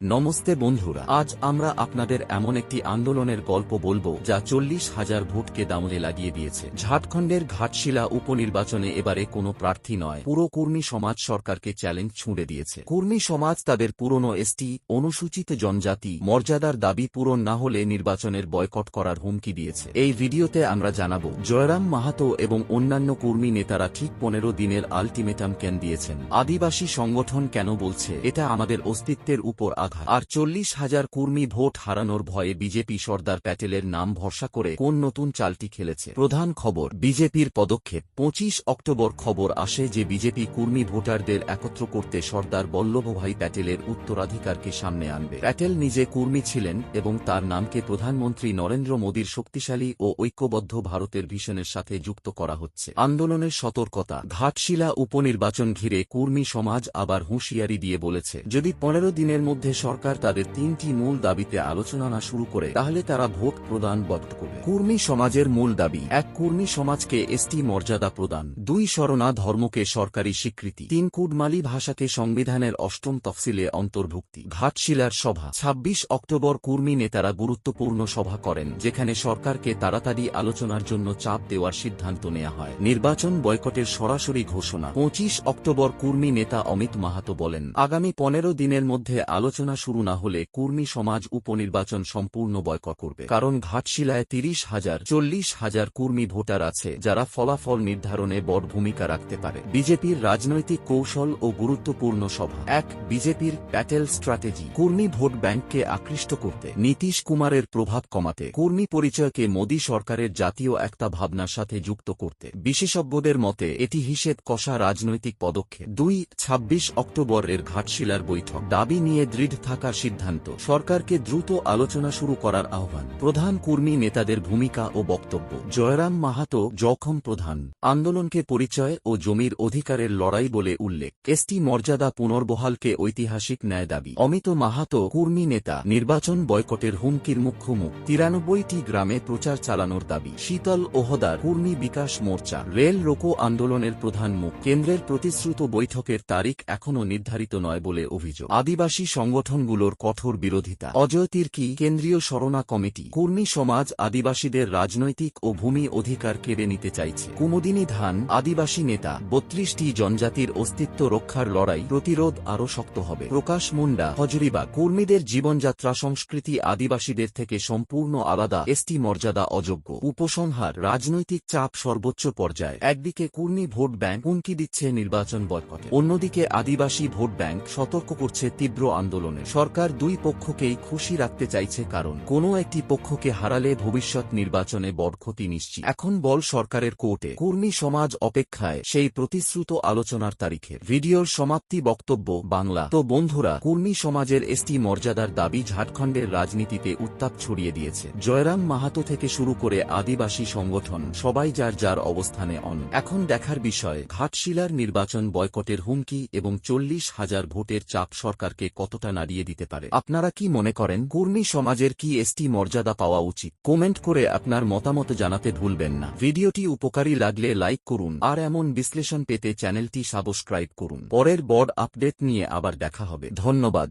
নমস্তে বন্ধুরা, আজ আমরা আপনাদের এমন একটি আন্দোলনের গল্প বলব যা চল্লিশ হাজার ভোটকে দামলে লাগিয়ে দিয়েছে। ঝাড়খণ্ডের ঘাটশিলা উপনির্বাচনে এবারে কোনো প্রার্থী নয়, পুরো কর্মী সমাজ সরকারকে চ্যালেঞ্জ ছুঁড়ে দিয়েছে। কর্মী সমাজ তাদের পুরনো এসটি, অনুসূচিত জনজাতি, মর্যাদার দাবি পূরণ না হলে নির্বাচনের বয়কট করার হুমকি দিয়েছে। এই ভিডিওতে আমরা জানাব, জয়রাম মাহাতো এবং অন্যান্য কর্মী নেতারা ঠিক পনেরো দিনের আলটিমেটাম কেন দিয়েছেন? আদিবাসী সংগঠন কেন বলছে, এটা আমাদের অস্তিত্বের উপর আঘাত আর চল্লিশ হাজার কর্মী ভোট হারানোর ভয়ে বিজেপি সর্দার প্যাটেলের নাম ভরসা করে কোন নতুন চালটি খেলেছে। প্রধান খবর, বিজেপির পদক্ষেপ। পঁচিশ অক্টোবর খবর আসে যে বিজেপি কর্মী ভোটারদের একত্র করতে সর্দার বল্লভভাই প্যাটেলের উত্তরাধিকারকে সামনে আনবে। প্যাটেল নিজে কর্মী ছিলেন এবং তার নামকে প্রধানমন্ত্রী নরেন্দ্র মোদীর শক্তিশালী ও ঐক্যবদ্ধ ভারতের ভিশনের সাথে যুক্ত করা হচ্ছে। আন্দোলনের সতর্কতা। ঘাটশিলা উপনির্বাচন ঘিরে কর্মী সমাজ আবার হুঁশিয়ারি দিয়ে বলেছে, যদি পনেরো দিনের মধ্যে সরকার তাদের তিনটি মূল দাবিতে আলোচনা না শুরু করে, তাহলে তারা ভোট প্রদান বন্ধ করবে। কর্মী সমাজের মূল দাবি, এক কর্মী সমাজকে এসটি মর্যাদা প্রদান। দুই শরণা ধর্মকে সরকারি স্বীকৃতি। তিন কুডমালি ভাষাকে সংবিধানের অষ্টম তফসিলে অন্তর্ভুক্তি। ঘাটশিলার সভা। ২৬ অক্টোবর কর্মী নেতারা গুরুত্বপূর্ণ সভা করেন, যেখানে সরকারকে তাড়াতাড়ি আলোচনার জন্য চাপ দেওয়ার সিদ্ধান্ত নেওয়া হয়। নির্বাচন বয়কটের সরাসরি ঘোষণা। পঁচিশ অক্টোবর কর্মী নেতা অমিত মাহাতো বলেন, আগামী পনেরো দিনের মধ্যে আলোচনা শুরু না হলে কর্মী সমাজ উপনির্বাচন সম্পূর্ণ বয়কট করবে। কারণ ঘাটশিলায় তিরিশ হাজার, চল্লিশ হাজার কর্মী ভোটার আছে যারা ফলাফল নির্ধারণে বড় ভূমিকা রাখতে পারে। বিজেপির রাজনৈতিক কৌশল ও গুরুত্বপূর্ণ সভা। এক, বিজেপির প্যাটেল স্ট্র্যাটেজি। কর্মী ভোট ব্যাংককে আকৃষ্ট করতে। নীতিশ কুমারের প্রভাব কমাতে। কর্মী পরিচয়কে মোদী সরকারের জাতীয় একটা ভাবনার সাথে যুক্ত করতে। বিশেষজ্ঞদের মতে, এটি হিসেব কষা রাজনৈতিক পদক্ষেপ। দুই, ছাব্বিশ অক্টোবরের ঘাটশিলার বৈঠক। দাবি নিয়ে দৃঢ় থাকার সিদ্ধান্ত। সরকারকে দ্রুত আলোচনা শুরু করার আহ্বান। প্রধান কর্মী নেতাদের ভূমিকা ও বক্তব্য। জয়রাম মাহাতো জখম প্রধান। আন্দোলনকে পরিচয় ও জমির অধিকারের লড়াই বলে উল্লেখ। এসটি মর্যাদা পুনর্বহালকে ঐতিহাসিক ন্যায় দাবি। অমিত মাহাতো কর্মী নেতা। নির্বাচন বয়কটের হুমকির মুখ্য মুখ তিরানব্বইটি গ্রামে প্রচার চালানোর দাবি। শীতল ওহদার কর্মী বিকাশ মোর্চা। রেল রোকো আন্দোলনের প্রধান মুখ। কেন্দ্রের প্রতিশ্রুত বৈঠকের তারিখ এখনও নির্ধারিত নয় বলে অভিযোগ। আদিবাসী সংগঠনগুলোর কঠোর বিরোধিতা। অজয় তির্কি, কেন্দ্রীয় শরণা কমিটি, কর্মী সমাজ, আদিবাসীদের রাজনৈতিক ও ভূমি অধিকার কেড়ে নিতে চাইছে। কুমুদিনী ধান, আদিবাসী নেতা, বত্রিশটি জনজাতির অস্তিত্ব রক্ষার লড়াই প্রতিরোধ আরও শক্ত হবে। প্রকাশ মুন্ডা, হজরিবা, কর্মীদের জীবনযাত্রা সংস্কৃতি আদিবাসীদের থেকে সম্পূর্ণ আলাদা, এসটি মর্যাদা অযোগ্য। উপসংহার, রাজনৈতিক চাপ সর্বোচ্চ পর্যায়ে। একদিকে কর্মী ভোট ব্যাংক হুমকি দিচ্ছে নির্বাচন বয়কটে। অন্যদিকে আদিবাসী ভোট ব্যাংক সতর্ক করছে তীব্র আন্দোলনে সরকার দুই পক্ষকেই খুশি রাখতে চাইছে কারণ কোনো একটি পক্ষকে হারালে ভবিষ্যৎ নির্বাচনে বড় ক্ষতি নিশ্চিত। এখন বল সরকারের কোর্টে। কর্মী সমাজ অপেক্ষায় সেই প্রতিশ্রুত আলোচনার তারিখে ভিডিওর সমাপ্তি বক্তব্য বাংলা। তো বন্ধুরা, কর্মী সমাজের এসটি মর্যাদার দাবি ঝাড়খণ্ডের রাজনীতিতে উত্তাপ ছড়িয়ে দিয়েছে। জয়রাম মাহাতো থেকে শুরু করে আদিবাসী সংগঠন, সবাই যার যার অবস্থানে অন। এখন দেখার বিষয়, ঘাটশিলার নির্বাচন বয়কটের হুমকি এবং চল্লিশ হাজার ভোটের চাপ সরকারকে কতটা নাড়িয়ে দিতে পারে। আপনারা কি মনে করেন, কর্মী সমাজের কি এসটি মর্যাদা পাওয়া উচিত? কমেন্ট করে আপনার মতামত জানাতে ভুলবেন না। ভিডিওটি উপকারী লাগলে লাইক করুন, আর এমন বিশ্লেষণ পেতে চ্যানেলটি সাবস্ক্রাইব করুন। পরের বড় আপডেট নিয়ে আবার দেখা হবে। ধন্যবাদ।